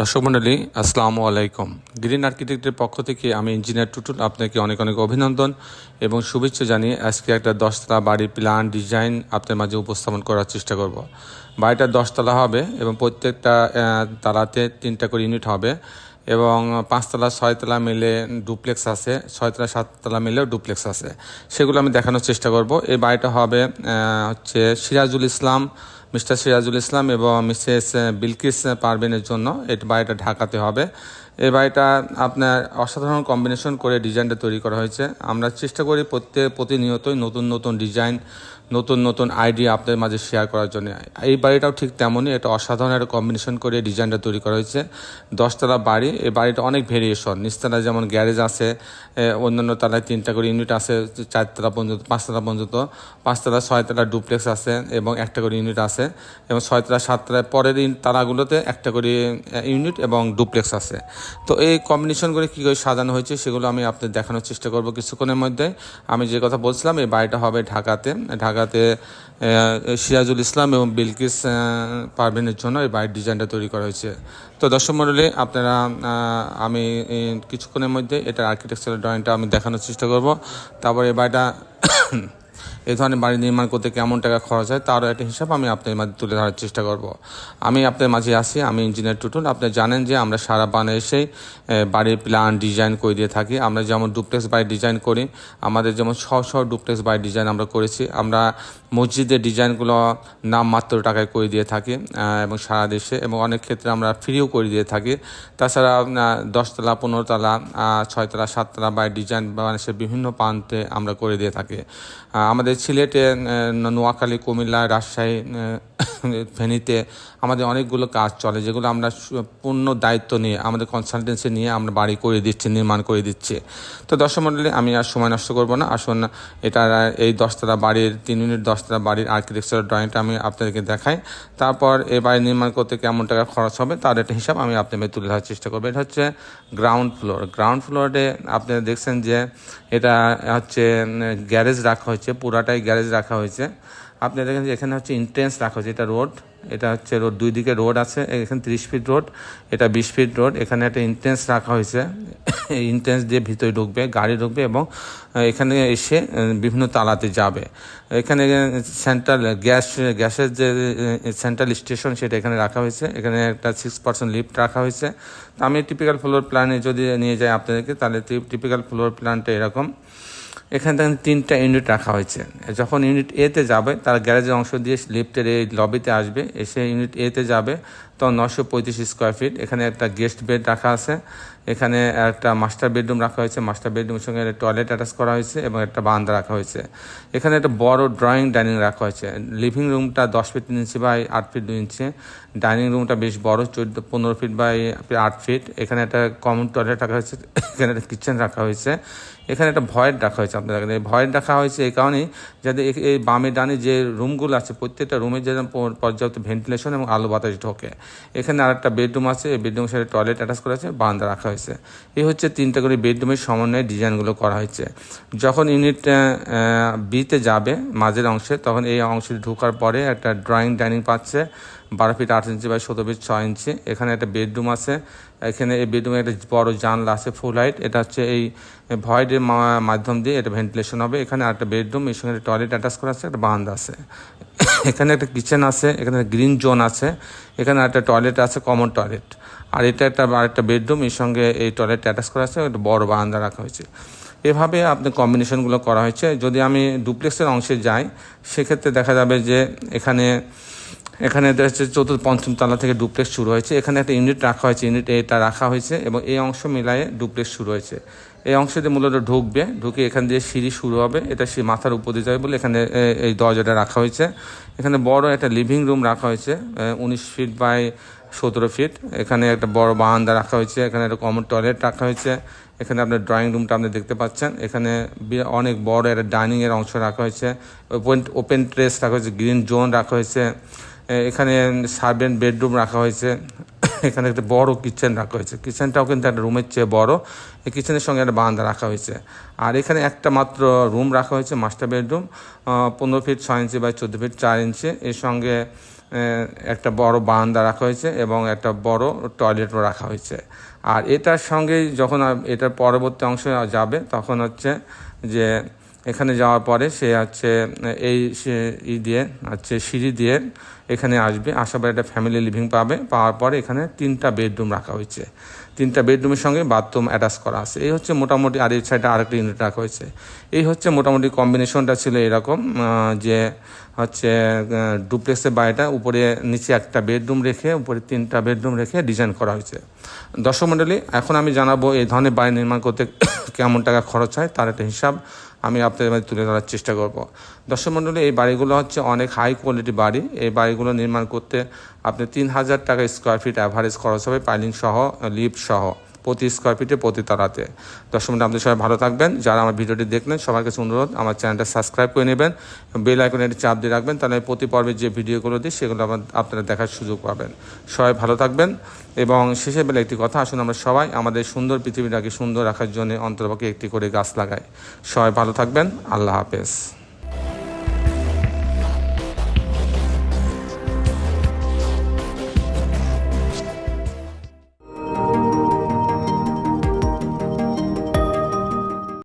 দর্শক মণ্ডলী, আসসালামু আলাইকুম। গ্রিন আর্কিটেক্টের পক্ষ থেকে আমি ইঞ্জিনিয়ার টুটুল আপনাকে অনেক অনেক অভিনন্দন এবং শুভেচ্ছা জানিয়ে আজকে একটা দশতলা বাড়ির প্ল্যান ডিজাইন আপনার মাঝে উপস্থাপন করার চেষ্টা করব। বাড়িটা দশতলা হবে এবং প্রত্যেকটা তালাতে তিনটা করে ইউনিট হবে এবং পাঁচতলা, ছয়তলা মিলে ডুপ্লেক্স আছে, ছয়তলা, সাততলা মিলেও ডুপ্লেক্স আছে। সেগুলো আমি দেখানোর চেষ্টা করব। এই বাড়িটা হবে হচ্ছে সিরাজুল ইসলাম মিস্টার সিরাজুল ইসলাম এবং মিসেস বিলকিস পারভিনের জন্য এটা বাড়িটা ঢাকাতে হবে। এই বাড়িটা আপনার অসাধারণ কম্বিনেশন করে ডিজাইনটা তৈরি করা হয়েছে। আমরা চেষ্টা করি প্রত্যেক প্রতিনিয়তই নতুন নতুন ডিজাইন নতুন নতুন আইডিয়া আপনাদের মাঝে শেয়ার করার জন্য। এই বাড়িটাও ঠিক তেমনই, এটা অসাধারণ একটা কম্বিনেশন করে ডিজাইনটা তৈরি করা হয়েছে। দশতলা বাড়ি, এই বাড়িটা অনেক ভেরিয়েশন নিচতলায় যেমন গ্যারেজ আছে অন্যান্য তলায় তিনটা করে ইউনিট আছে, চারতলা পর্যন্ত, পাঁচতলা পর্যন্ত। পাঁচতলা, ছয়তলা ডুপ্লেক্স আছে এবং একটা করে ইউনিট আছে। এবং ছয়তলা, সাততলায় পরের তালাগুলোতে একটা করে ইউনিট এবং ডুপ্লেক্স আছে। তো এই কম্বিনেশন করে কী করে সাজানো হয়েছে সেগুলো আমি আপনাদের দেখানোর চেষ্টা করব কিছুক্ষণের মধ্যে। আমি যে কথা বলছিলাম, এই বাড়িটা হবে ঢাকাতে। ঢাকাতে আহ, সিরাজুল ইসলাম এবং বিলকিস পারভিনের জন্য এই বাড়ির ডিজাইনটা তৈরি করা হয়েছে। তো দর্শক মণ্ডলী আপনারা আমি কিছুক্ষণের মধ্যে এটা আর্কিটেকচারাল ড্রয়িংটা আমি দেখানোর চেষ্টা করব। তারপর এই বাড়িটা এই ধরনের বাড়ি নির্মাণ করতে কেমন টাকা খরচ হয় তারও একটা হিসাব আমি আপনাদের মাঝে তুলে ধরার চেষ্টা করব। আমি আপনাদের মাঝে আসি আমি ইঞ্জিনিয়ার টুটুল। আপনি জানেন যে আমরা সারা বাংলাদেশেই এ, বাড়ির প্ল্যান ডিজাইন করে দিয়ে থাকি। আমরা যেমন ডুপ্লেক্স বাড়ি ডিজাইন করি আমাদের যেমন শ শ ডুপ্লেক্স বাড়ি ডিজাইন আমরা করেছি। আমরা মসজিদের ডিজাইনগুলো নামমাত্র টাকায় করে দিয়ে থাকি এবং সারা দেশে এবং অনেক ক্ষেত্রে আমরা ফ্রিও করে দিয়ে থাকি। তাছাড়া দশতলা পনেরোতলা আহ, ছয়তলা সাততলা বাড়ির ডিজাইন বাংলাদেশের বিভিন্ন প্রান্তে আমরা করে দিয়ে থাকি। আহ, আমাদের সিলেটে নোয়াখালী, কুমিল্লা, রাজশাহী ফেনীতে আমাদের অনেকগুলো কাজ চলে, যেগুলো আমরা পূর্ণ দায়িত্ব নিয়ে, আমাদের কনসালটেন্সি নিয়ে আমরা বাড়ি করে দিচ্ছি, নির্মাণ করে দিচ্ছি। তো দর্শক আমি আর সময় নষ্ট করব না। আসুন, এটা এই দশতলা বাড়ির, তিন ইউনিট দশতলা বাড়ির আর্কিটেকচার ড্রয়িংটা আমি আপনাদেরকে দেখাই। তারপর এই বাড়ি নির্মাণ করতে কেমন টাকা খরচ হবে, তার একটা হিসাব আমি আপনাদের তুলে ধরার চেষ্টা করব। এটা হচ্ছে গ্রাউন্ড ফ্লোর গ্রাউন্ড ফ্লোরে আপনারা দেখছেন যে এটা হচ্ছে গ্যারেজ রাখা হয়েছে পুরাটাই গ্যারেজ রাখা হয়েছে। আপনি দেখেন যে এখানে হচ্ছে ইন্ট্রেন্স রাখা হয়েছে, এটা রোড এটা হচ্ছে রোড দুই দিকে রোড আছে, এখানে তিরিশ ফিট রোড এটা বিশ ফিট রোড এখানে একটা ইন্ট্রেন্স রাখা হয়েছে। ইন্ট্রেন্স দিয়ে ভিতরে ঢুকবে, গাড়ি ঢুকবে এবং এখানে এসে বিভিন্ন তালাতে যাবে। এখানে সেন্ট্রাল গ্যাস গ্যাসের যে সেন্ট্রাল স্টেশন সেটা এখানে রাখা হয়েছে। এখানে একটা সিক্স পার্সেন্ট লিফট রাখা হয়েছে। আমি টিপিক্যাল ফ্লোর প্ল্যানে যদি নিয়ে যাই আপনাদেরকে, তাহলে টিপিক্যাল ফ্লোর প্ল্যানটা এরকম। এখানে দেখেন তিনটা ইউনিট রাখা হয়েছে। যখন ইউনিট এতে যাবে, তার গ্যারেজের অংশ দিয়ে লিফটের এই লবিতে আসবে, এসে ইউনিট এতে যাবে। তখন নশো পঁয়ত্রিশ স্কোয়ার ফিট এখানে একটা গেস্ট বেড রাখা আছে। এখানে একটা মাস্টার বেডরুম রাখা হয়েছে। মাস্টার বেডরুমের সঙ্গে টয়লেট অ্যাটাচ করা হয়েছে এবং একটা বারান্দা রাখা হয়েছে। এখানে একটা বড় ড্রয়িং ডাইনিং রাখা হয়েছে। লিভিং রুমটা দশ ফিট তিন ইঞ্চি বাই আট ফিট দুই ইঞ্চি ডাইনিং রুমটা বেশ বড়, চোদ্দ, পনেরো ফিট বাই আট ফিট এখানে একটা কমন টয়লেট রাখা হয়েছে। এখানে একটা কিচেন রাখা হয়েছে। এখানে একটা ভয়েড রাখা হয়েছে আপনাদের এখানে। ভয়েড রাখা হয়েছে এই কারণেই যাতে এই বামে ডানে যে রুমগুলো আছে, প্রত্যেকটা রুমের যেন পর্যাপ্ত ভেন্টিলেশন এবং আলো বাতাস ঢোকে। এখানে আরেকটা বেডরুম আছে, এই বেডরুমের সাথে টয়লেট অ্যাটাচ করা আছে, বারান্দা রাখা হয়েছে। এই হচ্ছে তিনটা করে বেডরুমের সমন্বয়ে ডিজাইনগুলো করা হয়েছে। যখন ইউনিট বিতে যাবে মাঝের অংশে, তখন এই অংশে ঢোকার পরে একটা ড্রয়িং ডাইনিং পাচ্ছে, বারো ফিট আট ইঞ্চি বাই সতেরো ফিট ছয় ইঞ্চি। এখানে একটা বেডরুম আছে, এখানে এই বেডরুমে একটা বড় জানলা আছে, ফুল হাইট। এটা হচ্ছে এই ভয়েডের মাধ্যম দিয়ে এটা ভেন্টিলেশন হবে। এখানে আর একটা বেডরুম, এর সঙ্গে টয়লেট অ্যাটাচ করা আছে, একটা বারান্দা আছে। এখানে একটা কিচেন আছে, এখানে গ্রিন জোন আছে, এখানে একটা টয়লেট আছে কমন টয়লেট আর এটা একটা, আরেকটা বেডরুম এর সঙ্গে এই টয়লেট অ্যাটাচ করা আছে একটা বড় বারান্দা রাখা হয়েছে। এভাবে আপনি কম্বিনেশনগুলো করা হয়েছে। যদি আমি ডুপ্লেক্সের অংশে যাই, সেক্ষেত্রে দেখা যাবে যে এখানে এখানে যাচ্ছে চতুর্থ, পঞ্চম তলা থেকে ডুপ্লেক্স শুরু হয়েছে। এখানে একটা ইউনিট রাখা হয়েছে ইউনিট এটা রাখা হয়েছে এবং এই অংশ মিলায়ে ডুপ্লেক্স শুরু হয়েছে। এই অংশতে মূলত ঢুকবে। ঢুকে এখান দিয়ে সিঁড়ি শুরু হবে। এটা সে মাথার উপর দিয়ে যাবে বলে এখানে এই দরজাটা রাখা হয়েছে। এখানে বড় একটা লিভিং রুম রাখা হয়েছে উনিশ ফিট বাই সতেরো ফিট এখানে একটা বড় বারান্দা রাখা হয়েছে। এখানে একটা কমন টয়লেট রাখা হয়েছে। এখানে আপনার ড্রয়িং রুমটা আপনি দেখতে পাচ্ছেন। এখানে অনেক বড় একটা ডাইনিং এর অংশ রাখা হয়েছে। ওপেন ওপেন ট্রেস রাখা হয়েছে। গ্রিন জোন রাখা হয়েছে। এখানে সার্ভেন্ট বেডরুম রাখা হয়েছে। এখানে একটা বড় কিচেন রাখা হয়েছে। কিচেনটাও কিন্তু একটা রুমের চেয়ে বড়। এই কিচেনের সঙ্গে একটা বারান্দা রাখা হয়েছে। আর এখানে একটা মাত্র রুম রাখা হয়েছে, মাস্টার বেডরুম পনেরো ফিট ছয় ইঞ্চি বাই চোদ্দ ফিট চার ইঞ্চি। এর সঙ্গে একটা বড় বারান্দা রাখা হয়েছে এবং একটা বড় টয়লেটও রাখা হয়েছে। আর এটার সঙ্গেই যখন এটার পরবর্তী অংশে যাবে, তখন হচ্ছে যে এখানে যাওয়ার পরে সে হচ্ছে, এই ই দিয়ে, হচ্ছে সিঁড়ি দিয়ে এখানে আসবে। আসার পরে একটা ফ্যামিলি লিভিং পাবে। পাওয়ার পরে এখানে তিনটা বেডরুম রাখা হয়েছে। তিনটা বেডরুমের সঙ্গে বাথরুম অ্যাটাচ করা আছে। এই হচ্ছে মোটামুটি আর এই সাইডে আরেকটা ইউনিট রাখা হয়েছে। এই হচ্ছে মোটামুটি কম্বিনেশনটা ছিল এরকম যে হচ্ছে ডুপ্লেক্সের বাড়িটা উপরে নিচে একটা বেডরুম রেখে, উপরে তিনটা বেডরুম রেখে ডিজাইন করা হয়েছে। দর্শক মণ্ডলী এখন আমি জানাব এই ধরনের বাড়ি নির্মাণ করতে কেমন টাকা খরচ হয় তার একটা হিসাব আমি আপনাদের মাঝে তুলে ধরার চেষ্টা করব। দর্শক মণ্ডলী, এই বাড়িগুলো হচ্ছে অনেক হাই কোয়ালিটি বাড়ি। এই বাড়িগুলো নির্মাণ করতে আপনি তিন হাজার টাকা স্কোয়ার ফিট অ্যাভারেজ খরচ হবে পাইলিং সহ লিফট সহ। প্রতি স্কোয়ার ফিটে প্রতি তালাতে। দর্শক মণ্ডলী আপনি সবাই ভালো থাকবেন। যারা আমার ভিডিওটি দেখলেন, সবার কাছে অনুরোধ, আমার চ্যানেলটা সাবস্ক্রাইব করে নেবেন। বেল আইকনে একটি চাপ দিয়ে রাখবেন, তাহলে প্রতি পর্বে যে ভিডিওগুলো দিই, সেগুলো আপনারা দেখার সুযোগ পাবেন। সবাই ভালো থাকবেন এবং শেষে বেলা একটি কথা, আসুন আমরা সবাই আমাদের সুন্দর পৃথিবীটাকে সুন্দর রাখার জন্য অন্তর্পক্ষে একটি করে গাছ লাগাই। সবাই ভালো থাকবেন, আল্লাহ হাফেজ।